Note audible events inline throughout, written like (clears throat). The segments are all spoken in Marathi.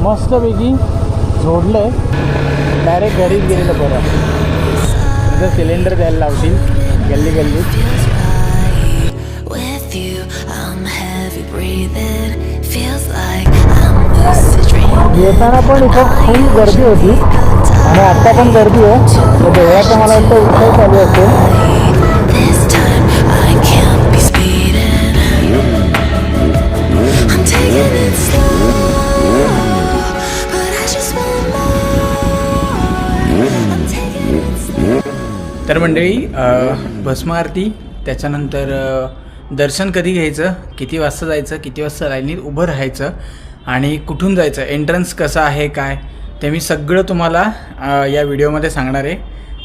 मस्तपैकी झोडलं आहे डायरेक्ट घरीच गेलेलं बरं. तिथं सिलेंडर द्यायला लावतील गल्ली dreaming. येताना पण इथं फुल गर्दी होती. आणि आत्ता पण गर्दी आहे. तर देवळाचा मला वाटतं उत्सव चालू असेल. तर मंडळी भस्म आरती त्याच्यानंतर दर्शन कधी घ्यायचं किती वाजता जायचं किती वाजता लाईनीत उभं राहायचं आणि कुठून जायचं एंट्रन्स कसं आहे काय ते मी सगळं तुम्हाला या व्हिडिओमध्ये सांगणार आहे.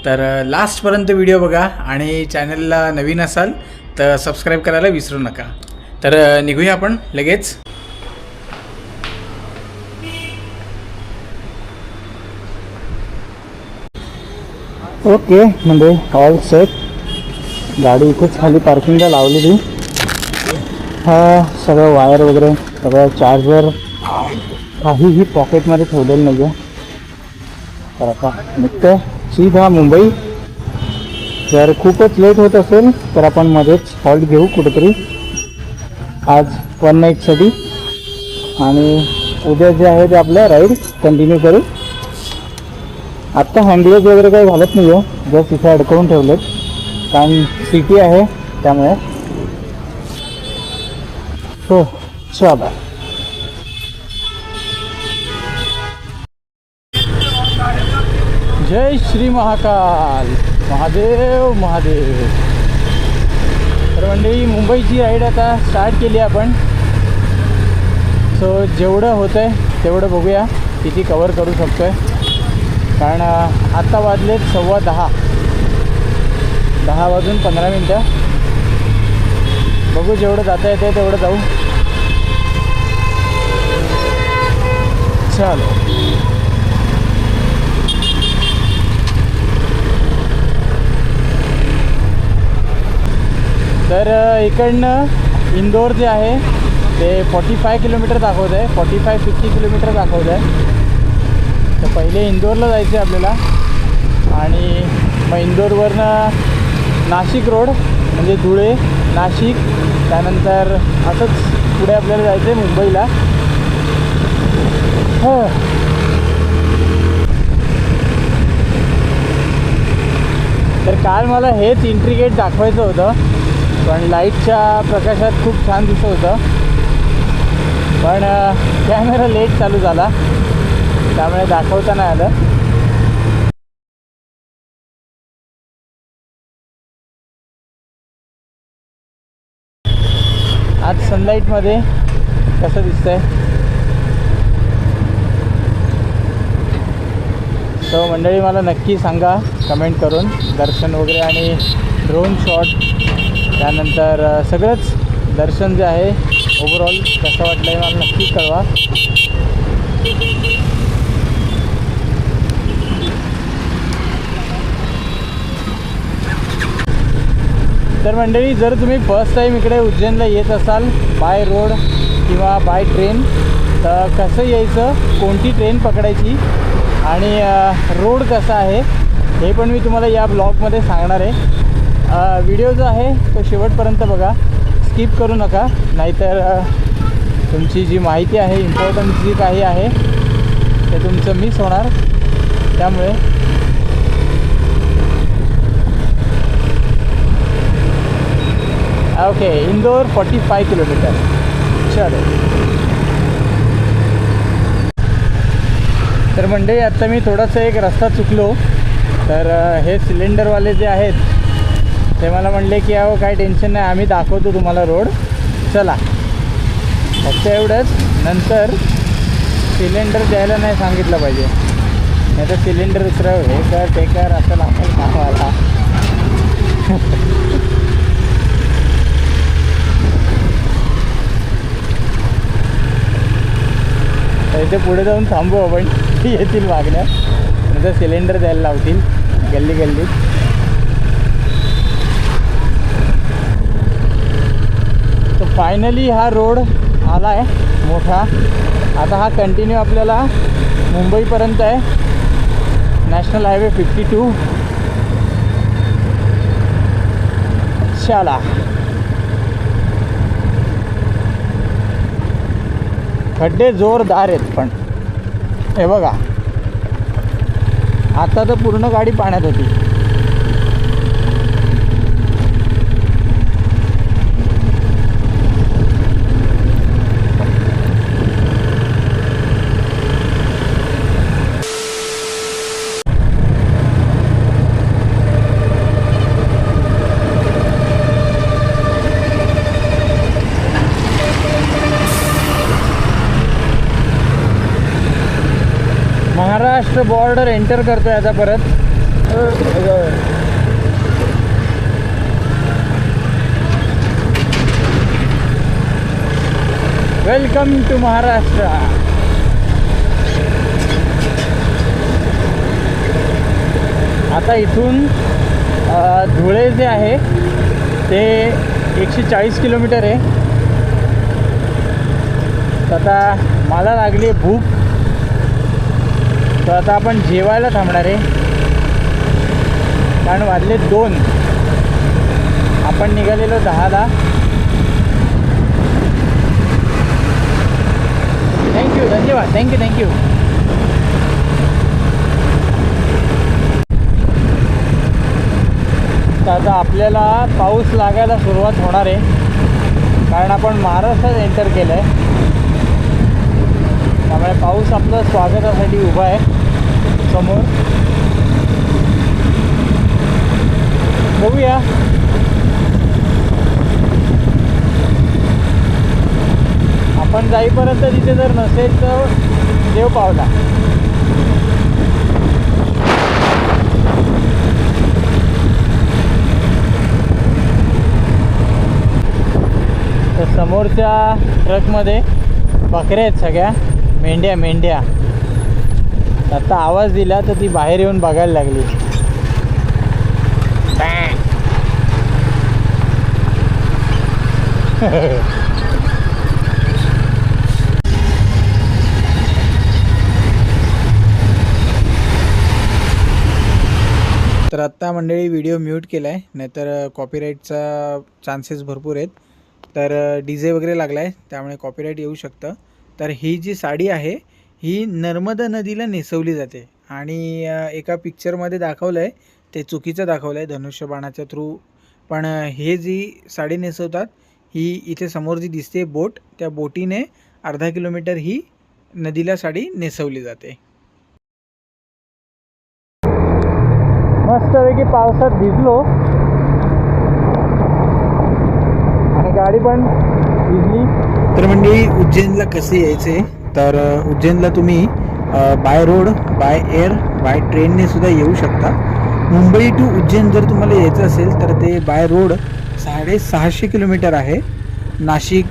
तर लास्टपर्यंत व्हिडिओ बघा आणि चॅनलला नवीन असाल तर सबस्क्राईब करायला विसरू नका. तर निघूया आपण लगेच. ओके म्हणजे ऑल सेट गाडी इथेच खाली पार्किंगला लावलेली. हा सगळं वायर वगैरे सगळं चार्जर काहीही पॉकेटमध्ये ठेवलेलं नाही आहे तर आता निघतंय. सीधा मुंबई. जर खूपच लेट होत असेल तर आपण मध्येच हॉल्ट घेऊ कुठेतरी. आज वन नाईटसाठी आणि उद्या जे आहे ते आपलं राईड कंटिन्यू करू. आत्ता हँडग्लोज वगैरे काही घालत नाही आहे जस्ट इथे अडकवून ठेवलेत. कारण सिटी आहे त्यामुळे. हो स्वादा जय श्री महाकाल. महादेव महादेव. तर मंडळी मुंबईची राईड आता स्टार्ट केली आपण. सो जेवढं होतं आहे तेवढं बघूया. किती कवर करू शकतो आहे कारण आत्ता वाजलेत सव्वा दहा. दहा वाजून पंधरा मिनटं. बघू जेवढं जाता येते तेवढं जाऊ. चालो. तर इकडनं इंदोर जे आहे ते फॉर्टी फाय किलोमीटर दाखवत आहे फॉर्टी फाय फिफ्टी किलोमीटर दाखवत आहे तर पहिले इंदोरला जायचं आहे आपल्याला. आणि मग इंदोरवरनं नाशिक रोड म्हणजे धुळे नाशिक त्यानंतर असंच पुढे आपल्याला जायचं आहे मुंबईला. हो. तर काल मला हेच इंट्रीगेट दाखवायचं होतं. पण लाईटच्या प्रकाशात खूप छान दिसत होतं. पण कॅमेरा लेट चालू झाला. त्यामुळे दाखवता नाही आलं. आज सनलाईटमध्ये कसं दिसतंय? सो मंडळी मला नक्की सांगा कमेंट करून दर्शन वगैरे आणि ड्रोन शॉट त्यानंतर सगळंच दर्शन जे आहे ओवरऑल कसं वाटलं आहे मला नक्की कळवा. तर मंडळी जर तुम्ही फर्स्ट टाईम इकडे उज्जैनला येत असाल बाय रोड किंवा बाय ट्रेन तर कसं यायचं? कोणती ट्रेन पकडायची? आणि रोड कसा आहे? हे पण मी तुम्हाला या ब्लॉगमध्ये सांगणार आहे. व्हिडिओ जो आहे तो शेवटपर्यंत बघा. स्किप करू नका. नाहीतर तुमची जी माहिती आहे इम्पॉर्टंट जी काही आहे ते तुमचं मिस होणार. त्यामुळे okay Indore forty five kilometre चलो तर म्हणजे आत्ता मी थोडासा एक रस्ता चुकलो. तर हे सिलेंडरवाले जे आहेत ते मला म्हणले की अहो काय टेन्शन नाही आम्ही दाखवतो तुम्हाला रोड चला. फक्त एवढंच. नंतर सिलेंडर द्यायला नाही सांगितलं पाहिजे. नाही तर सिलेंडर उतरव हे कर ते कर असं लागेल कामाला तर इथे पुढे जाऊन थांबू आपण. (laughs) येतील मागण्या नंतर सिलेंडर द्यायला लावतील. गल्ली गल्ली. तर फायनली हा रोड आला आहे मोठा. आता हा कंटिन्यू आपल्याला मुंबईपर्यंत आहे. नॅशनल हायवे फिफ्टी टू शाला. खड्डे जोरदार आहेत पण. हे बघा. आता तर पूर्ण गाडी पाण्यात होती. महाराष्ट्र बॉर्डर एंटर करतोय आता परत. वेलकम टू महाराष्ट्र आता इथून धुळे जे आहे ते एकशे चाळीस किलोमीटर आहे. तर आता मला लागली आहे भूक. तर आता आपण जेवायला थांबणार आहे. कारण वाजले दोन. आपण निघालेलो दहाला. थँक्यू धन्यवाद. थँक्यू थँक्यू तर आता आपल्याला पाऊस लागायला सुरुवात होणार आहे. कारण आपण महाराष्ट्रात एंटर केलं आहे त्यामुळे पाऊस आपलं स्वागतासाठी उभा आहे. समोर. बघूया. आपण जाईपर्यंत तिथे जर नसेल तर देव पावला. तर समोरच्या ट्रकमध्ये बकऱ्या आहेत सगळ्या. मेंढ्या मेंढ्या. आता आवाज दिला तर ती बाहेर येऊन बघायला लागली. (laughs) तर आत्ता मंडळी व्हिडिओ म्यूट केला आहे नाहीतर कॉपीराईटचा चान्सेस भरपूर आहेत. तर डी जे वगैरे लागला आहे त्यामुळे कॉपीराईट येऊ शकतं. तर ही जी साडी आहे ही नर्मदा नदीला नेसवली जाते. आणि एका पिक्चरमध्ये दाखवलं आहे ते चुकीचं दाखवलं आहे धनुष्यबाणाच्या थ्रू पण हे जी साडी नेसवतात ही इथे समोर जी दिसते बोट त्या बोटीने अर्धा किलोमीटर ही नदीला साडी नेसवली जाते. मस्तपैकी पावसात भिजलो. आणि गाडी पण भिजली. तर मंडळी उज्जैनला कसे यायचे? तर उज्जैनला तुम्ही by road by air bye ट्रेनने सुद्धा येऊ शकता. मुंबई टू उज्जैन जर तुम्हाला यायचं असेल तर ते बाय रोड साडेसहाशे किलोमीटर आहे. नाशिक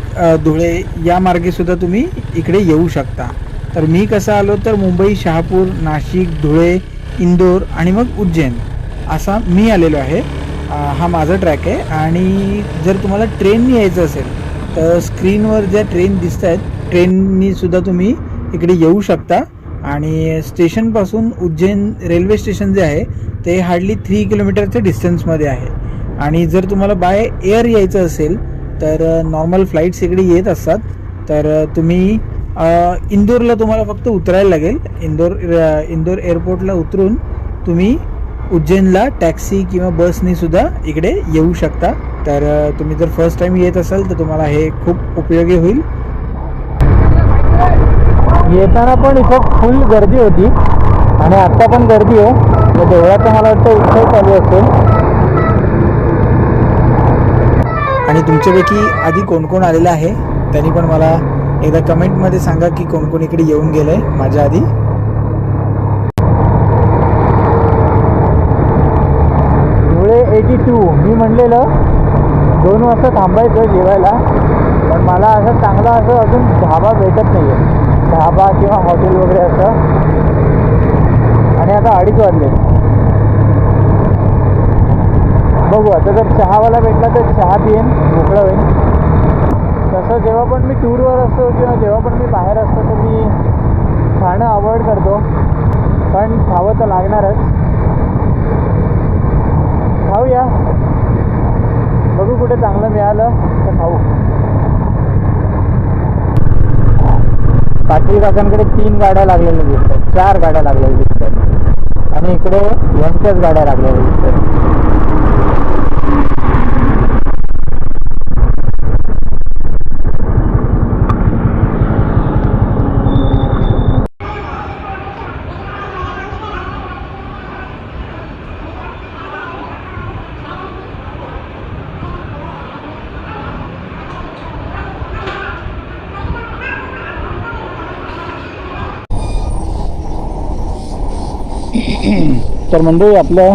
धुळे या मार्गे सुद्धा तुम्ही इकडे येऊ शकता. तर मी कसं आलो तर मुंबई शहापूर नाशिक धुळे इंदोर आणि मग उज्जैन असा मी आलेलो आहे. हा माझा ट्रॅक आहे. आणि जर तुम्हाला ट्रेननी यायचं असेल तर स्क्रीनवर ज्या ट्रेन दिसत आहेत ट्रेननीसुद्धा तुम्ही इकडे येऊ शकता. आणि स्टेशनपासून उज्जैन रेल्वे स्टेशन जे आहे ते हार्डली थ्री किलोमीटरच्या डिस्टन्समध्ये आहे. आणि जर तुम्हाला बाय एअर यायचं असेल तर नॉर्मल फ्लाईट्स इकडे येत असतात. तर तुम्ही इंदोरला तुम्हाला फक्त उतरायला लागेल. इंदोर इंदोर एअरपोर्टला उतरून तुम्ही उज्जैनला टॅक्सी किंवा बसने सुद्धा इकडे येऊ शकता. तर तुम्ही जर फर्स्ट टाइम येत असाल तर तुम्हाला हे खूप उपयोगी होईल. येताना पण इथं फुल गर्दी होती. आणि आत्ता पण गर्दी आहे. तर देवळाचा मला वाटतं उत्सव चालू असेल. आणि तुमच्यापैकी आधी कोण कोण आलेलं आहे? त्यांनी पण मला एकदा कमेंटमध्ये सांगा की कोण कोण इकडे येऊन गेलंय माझ्या आधी धुळे एटी टू मी म्हणलेलं दोन वाजता थांबायचं जेवायला पण मला असं चांगला असं अजून ढाबा भेटत नाही आहे ढाबा किंवा हॉटेल वगैरे असं. आणि आता अडीच वाजले. बघू आता जर चहावाला भेटला तर चहा पिईन मोकळं होईल तसं जेव्हा पण मी टूरवर असतो किंवा जेव्हा पण मी बाहेर असतो तर मी खाणं अवॉइड करतो. पण खावं तर लागणारच. खाऊया. बघू कुठे चांगलं मिळालं तर खाऊ. पाटील काकांकडे तीन गाड्या लागलेल्या दिसतात चार गाड्या लागलेल्या दिसतात. आणि इकडे यांच्याच गाड्या लागलेल्या दिसतात. (clears throat) तर मंडळी आपलं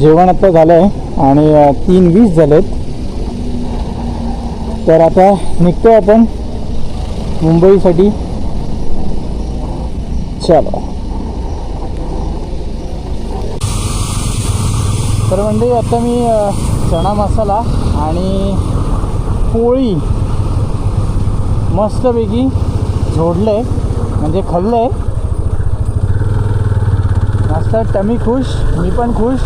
जेवण आता झालं आहे आणि तीन वीस झालेत. तर आता निघतो आपण मुंबईसाठी. चला. तर म्हणजे आता मी चणा मसाला आणि पोळी मस्तपैकी झोडले म्हणजे खाल्लं आहे तर टमी खुश मी पण खुश.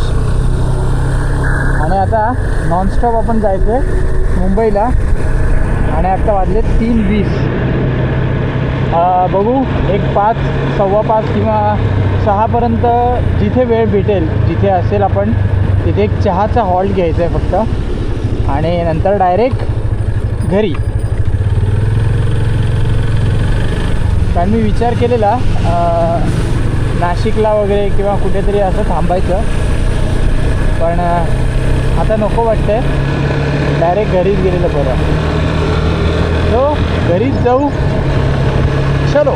आणि आता नॉनस्टॉप आपण जायचं आहे मुंबईला. आणि आत्ता वाजले तीन वीस. बघू एक पाच सव्वा पाच किंवा सहापर्यंत जिथे वेळ भेटेल जिथे असेल आपण तिथे एक चहाचा हॉल्ट घ्यायचा आहे फक्त. आणि नंतर डायरेक्ट घरी. कारण मी विचार केलेला नाशिकला वगैरे किंवा कुठेतरी असं थांबायचं. पण आता नको वाटतंय. डायरेक्ट घरीच गेलेलं बरं तो घरीच जाऊ. चलो.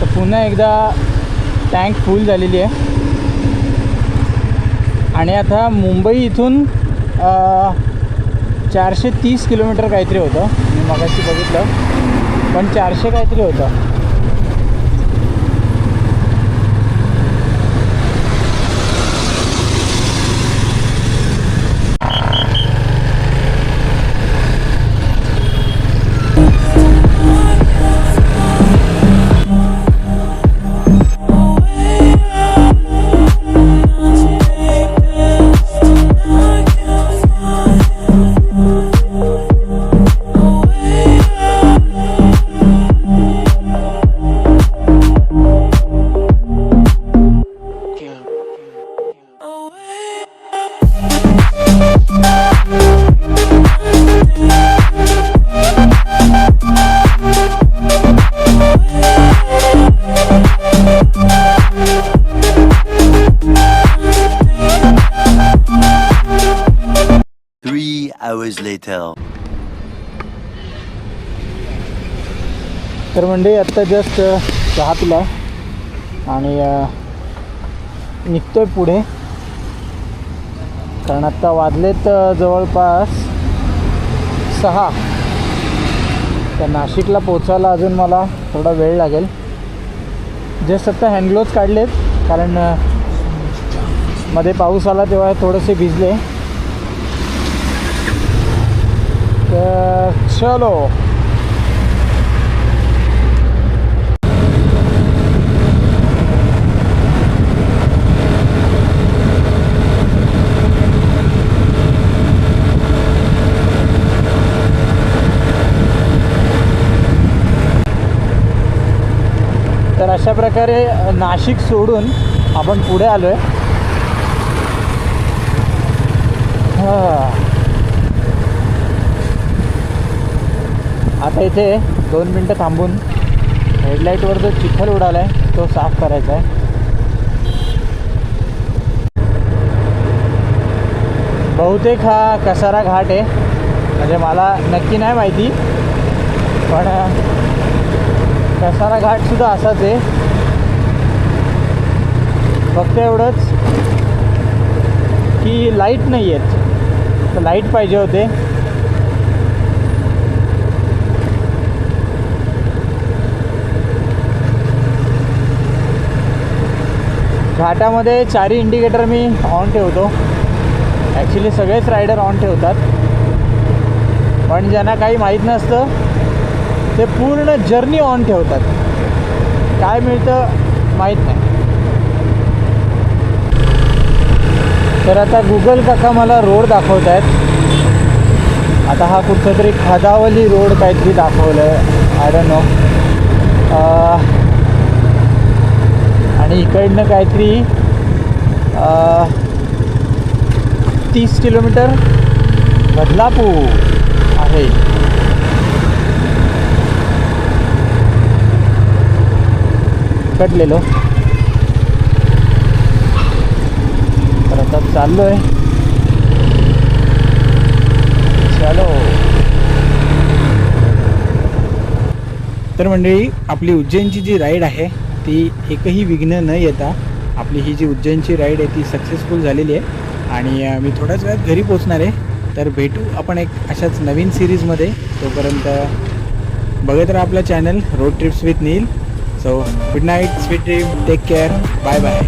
तर पुन्हा एकदा टँक फुल झालेली आहे. आणि आता मुंबई इथून चारशे तीस किलोमीटर काहीतरी होतं. मी मगाशी बघितलं. पण चारशे काहीतरी होतं. Later. तर म्हणजे आत्ता जस्ट चहा पिला आणि निघतोय पुढे. कारण आत्ता वाजलेत जवळपास सहा. तर नाशिकला पोचायला अजून मला थोडा वेळ लागेल. जस्ट आत्ता हँडग्लोव्ज काढलेत कारण मध्ये पाऊस आला तेव्हा थोडेसे भिजले. तर चलो तर अशा प्रकारे नाशिक सोडून आपण पुढे आलो आहे आता इथे दोन मिनटं थांबून हेडलाईटवर जो चिखल उडाला आहे तो साफ करायचा आहे. बहुतेक हा कसारा घाट आहे. म्हणजे मला नक्की नाही माहिती पण कसारा घाटसुद्धा असाच आहे. फक्त एवढंच की लाइट नाही आहेत तर लाइट पाहिजे होते. घाटामध्ये चारी इंडिकेटर मी ऑन ठेवतो. ॲक्च्युली सगळेच रायडर ऑन ठेवतात. पण ज्यांना काही माहीत नसतं ते पूर्ण जर्नी ऑन ठेवतात. काय मिळतं माहीत नाही. तर आता गुगल काका मला रोड दाखवत आहेत आता हा कुठचा तरी खादावली रोड काहीतरी दाखवलं आहे आय डोंट नो आणि इकडनं काहीतरी तीस किलोमीटर बदलापूर आहे. कटलेलो तर आता चाललो आहे चलो. तर मंडळी आपली उज्जैनची जी राईड आहे ती एकही विघ्न न येता आपली ही जी उज्जैनची राईड आहे ती सक्सेसफुल झालेली आहे. आणि मी थोड्याच वेळात घरी पोचणार आहे. तर भेटू आपण एक अशाच नवीन सिरीजमध्ये तोपर्यंत बघत राहा आपलं channel road trips with Neel so good night sweet dream take care bye bye